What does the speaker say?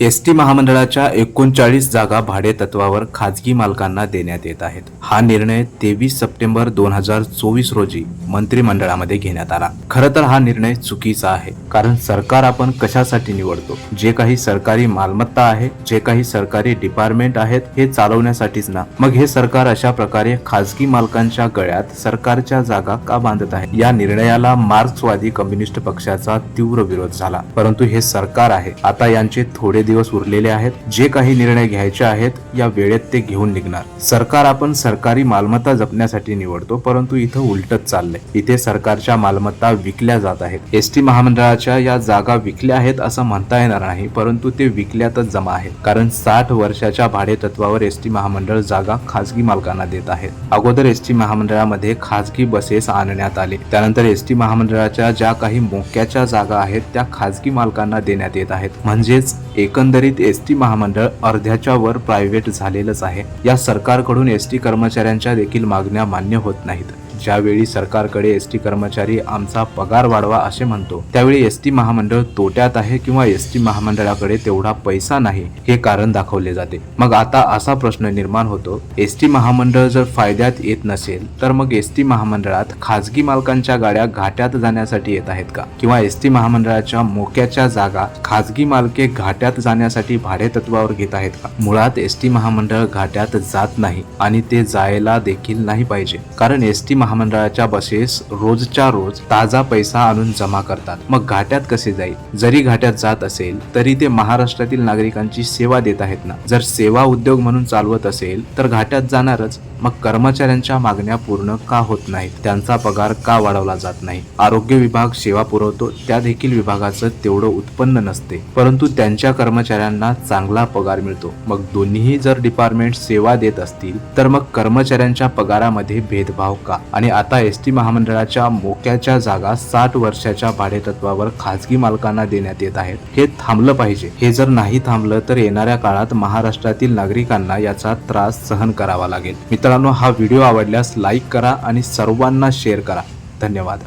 S T महामंडळाच्या एकोणचाळीस जागा भाडेतत्वावर खाजगी मालकांना देण्यात येत आहेत. हा निर्णय तेवीस सप्टेंबर दोन हजार चोवीस रोजी मंत्रिमंडळामध्ये घेण्यात आला. खरं तर हा निर्णय चुकीचा आहे कारण सरकार आपण कशासाठी निवडतो? जे काही सरकारी मालमत्ता आहे जे काही सरकारी डिपार्टमेंट आहेत हे चालवण्यासाठीच ना. मग हे सरकार अशा प्रकारे खाजगी मालकांच्या गळ्यात सरकारच्या जागा का बांधत आहे? या निर्णयाला मार्क्सवादी कम्युनिस्ट पक्षाचा तीव्र विरोध झाला. परंतु हे सरकार आहे. आता यांचे थोडे दिवस उरलेले आहेत. जे काही निर्णय घ्यायचे आहेत या वेळेत ते घेऊन निघणार. सरकार आपण सरकारी मालमत्ता जपण्यासाठी निवडतो परंतु इथं उलटच चाललंय. इथे सरकारच्या मालमत्ता विकल्या जात आहेत. एस टी महामंडळाच्या या जागा विकल्या आहेत असं म्हणता येणार नाही परंतु ते विकल्यातच जमा आहेत. कारण साठ वर्षाच्या भाडे तत्वावर एस टी महामंडळ जागा खासगी मालकांना देत आहेत अगोदर एस टी महामंडळामध्ये खासगी बसेस आणण्यात आले. त्यानंतर एस टी महामंडळाच्या ज्या काही मोक्याच्या जागा आहेत त्या खासगी मालकांना देण्यात येत आहेत. म्हणजेच एक एकंदरीत एस टी महामंडळ अर्ध्याच्या वर प्रायव्हेट झालेलंच आहे. या सरकारकडून एस टी कर्मचाऱ्यांच्या देखील मागण्या मान्य होत नाहीत. ज्यावेळी सरकारकडे एस टी कर्मचारी आमचा पगार वाढवा असे म्हणतो त्यावेळी एस टी महामंडळ तोट्यात आहे किंवा एस टी महामंडळाकडे तेवढा पैसा नाही हे कारण दाखवले जाते. मग आता असा प्रश्न निर्माण होतो एस टी महामंडळ जर फायद्यात येत नसेल तर मग एस टी महामंडळात खाजगी मालकांच्या गाड्या घाट्यात जाण्यासाठी येत आहेत का? किंवा एस टी महामंडळाच्या मोक्याच्या जागा खाजगी मालके घाट्यात जाण्यासाठी भाडे तत्वावर घेत आहेत का? मुळात एस टी महामंडळ घाट्यात जात नाही आणि ते जायला देखील नाही पाहिजे. कारण एस टी महामंडळाच्या बसेस रोजच्या रोज ताजा पैसा आणून जमा करतात. मग घाट्यात कसे जाईल? जरी घाट्यात जात असेल तरी ते महाराष्ट्रातील नागरिकांची सेवा देत आहेत ना? जर सेवा उद्योग म्हणून चालवत असेल तर घाट्यात जाणारच मग कर्मचाऱ्यांच्या मागण्या पूर्ण का होत नाहीत? त्यांचा पगार का वाढवला जात नाही? आरोग्य विभाग सेवा पुरवतो त्या देखील विभागाचं तेवढं उत्पन्न नसते. परंतु त्यांच्या कर्मचाऱ्यांना चांगला पगार मिळतो. मग दोन्हीही जर डिपार्टमेंट सेवा देत असतील तर मग कर्मचाऱ्यांच्या पगारामध्ये भेदभाव का? आणि आता एस टी महामंडळाच्या मोक्याच्या जागा साठ वर्षाच्या भाडेतत्वावर खासगी मालकांना देण्यात येत आहेत. हे थांबलं पाहिजे. हे जर नाही थांबलं तर येणाऱ्या काळात महाराष्ट्रातील नागरिकांना याचा त्रास सहन करावा लागेल. मित्रांनो हा व्हिडिओ आवडल्यास लाईक करा आणि सर्वांना शेअर करा. धन्यवाद.